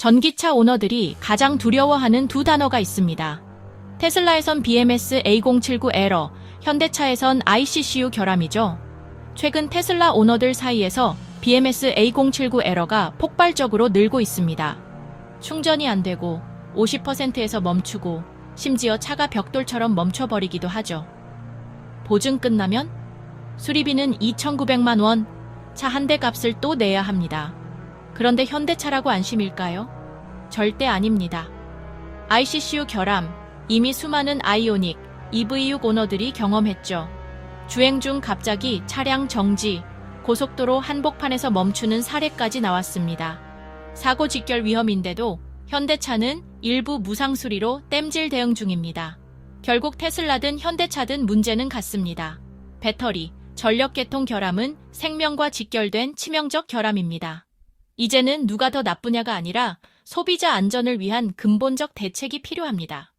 전기차 오너들이 가장 두려워하는 두 단어가 있습니다. 테슬라에선 BMS A079 에러, 현대차에선 ICCU 결함이죠. 최근 테슬라 오너들 사이에서 BMS A079 에러가 폭발적으로 늘고 있습니다. 충전이 안 되고 50%에서 멈추고 심지어 차가 벽돌처럼 멈춰버리기도 하죠. 보증 끝나면 수리비는 2,900만 원, 차 한 대 값을 또 내야 합니다. 그런데 현대차라고 안심일까요? 절대 아닙니다. ICCU 결함, 이미 수많은 아이오닉, EV6 오너들이 경험했죠. 주행 중 갑자기 차량 정지, 고속도로 한복판에서 멈추는 사례까지 나왔습니다. 사고 직결 위험인데도 현대차는 일부 무상 수리로 땜질 대응 중입니다. 결국 테슬라든 현대차든 문제는 같습니다. 배터리, 전력 계통 결함은 생명과 직결된 치명적 결함입니다. 이제는 누가 더 나쁘냐가 아니라 소비자 안전을 위한 근본적 대책이 필요합니다.